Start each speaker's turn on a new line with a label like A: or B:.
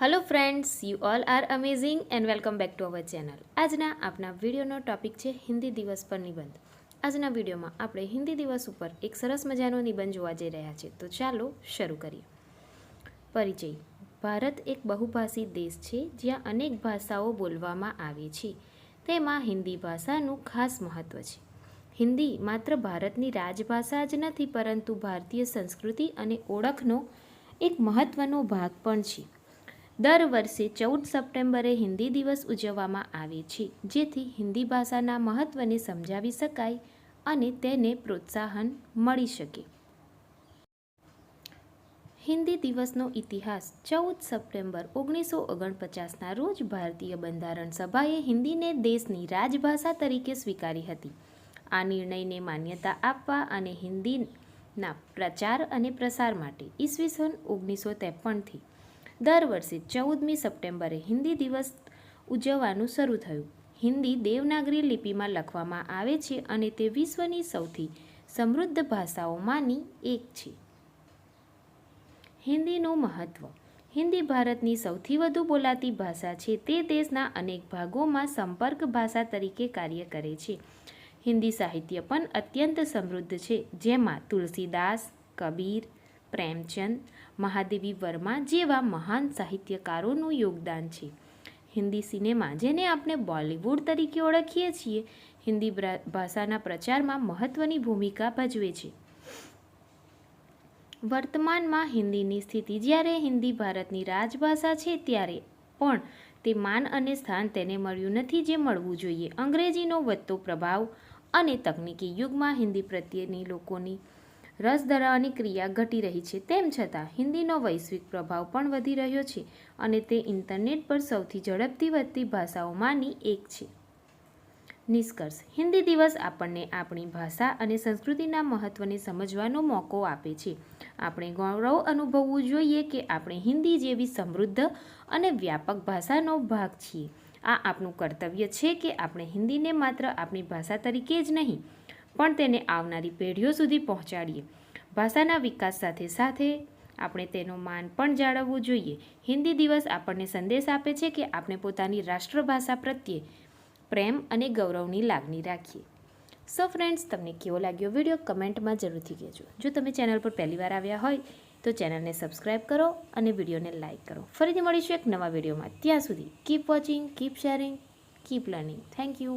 A: Hello friends you all are amazing and welcome back to our channel આજના આપણા વિડીયોનો topic છે હિન્દી દિવસ પર નિબંધ. આજના વિડીયોમાં આપણે હિન્દી દિવસ ઉપર એક સરસ મજાનો નિબંધ જોવા જઈ રહ્યા છીએ. તો ચાલો શરૂ કરીએ. પરિચય. ભારત એક બહુભાષી દેશ છે જ્યાં અનેક ભાષાઓ બોલવામાં આવે છે. તેમાં હિન્દી ભાષાનું ખાસ મહત્ત્વ છે. હિન્દી માત્ર ભારતની રાજભાષા જ નથી, પરંતુ ભારતીય સંસ્કૃતિ અને ઓળખનો એક મહત્ત્વનો ભાગ પણ છે. દર વર્ષે ચૌદ સપ્ટેમ્બરે હિન્દી દિવસ ઉજવવામાં આવે છે, જેથી હિન્દી ભાષાના મહત્ત્વને સમજાવી શકાય અને તેને પ્રોત્સાહન મળી શકે. હિન્દી દિવસનો ઇતિહાસ ચૌદ સપ્ટેમ્બર ઓગણીસો ઓગણપચાસના રોજ ભારતીય બંધારણ સભાએ હિન્દીને દેશની રાજભાષા તરીકે સ્વીકારી હતી. આ નિર્ણયને માન્યતા આપવા અને હિન્દીના પ્રચાર અને પ્રસાર માટે ઈસવીસન ઓગણીસો ત્રેપનથી દર વર્ષે ચૌદમી સપ્ટેમ્બરે હિન્દી દિવસ ઉજવવાનું શરૂ થયું. હિન્દી દેવનાગરી લિપિમાં લખવામાં આવે છે અને તે વિશ્વની સૌથી સમૃદ્ધ ભાષાઓમાંની એક છે. હિન્દીનું મહત્ત્વ હિન્દી ભારતની સૌથી વધુ બોલાતી ભાષા છે. તે દેશના અનેક ભાગોમાં સંપર્ક ભાષા તરીકે કાર્ય કરે છે. હિન્દી સાહિત્ય પણ અત્યંત સમૃદ્ધ છે. જેમાં તુલસીદાસ, કબીર, પ્રેમચંદ મહાદેવી વર્મા જેવા મહાન સાહિત્યકારોનું યોગદાન છે. હિન્દી સિનેમા, જેને આપણે બોલિવૂડ તરીકે ઓળખીએ છીએ, હિન્દી ભાષાના પ્રચારમાં મહત્ત્વની ભૂમિકા ભજવે છે. વર્તમાનમાં હિન્દીની સ્થિતિ જ્યારે હિન્દી ભારતની રાજભાષા છે ત્યારે પણ તે માન અને સ્થાન તેને મળ્યું નથી જે મળવું જોઈએ. અંગ્રેજીનો વધતો પ્રભાવ અને તકનીકી યુગમાં હિન્દી પ્રત્યેની લોકોની રસ ધરાવવાની ક્રિયા ઘટી રહી છે. તેમ છતાં, હિન્દીનો વૈશ્વિક પ્રભાવ પણ વધી રહ્યો છે અને તે ઇન્ટરનેટ પર સૌથી ઝડપથી વધતી ભાષાઓમાંની એક છે. નિષ્કર્ષ, હિન્દી દિવસ આપણને આપણી ભાષા અને સંસ્કૃતિના મહત્ત્વને સમજવાનો મોકો આપે છે. આપણે ગૌરવ અનુભવવું જોઈએ કે આપણે હિન્દી જેવી સમૃદ્ધ અને વ્યાપક ભાષાનો ભાગ છીએ. આ આપણું કર્તવ્ય છે કે આપણે હિન્દીને માત્ર આપણી ભાષા તરીકે જ નહીં પણ તેને આવનારી પેઢીઓ સુધી પહોંચાડીએ. ભાષાના વિકાસ સાથે સાથે આપણે તેનું માન પણ જાળવવું જોઈએ. હિન્દી દિવસ આપણને સંદેશ આપે છે કે આપણે પોતાની રાષ્ટ્રભાષા પ્રત્યે પ્રેમ અને ગૌરવની લાગણી રાખીએ. સો ફ્રેન્ડ્સ તમને કેવો લાગ્યો વીડિયો કમેન્ટમાં જરૂરથી કહેજો. જો તમે ચેનલ પર પહેલીવાર આવ્યા હોય, તો ચેનલને સબસ્ક્રાઈબ કરો અને વિડીયોને લાઇક કરો. ફરીથી મળીશું એક નવા વિડીયોમાં ત્યાં સુધી keep watching keep sharing keep learning thank you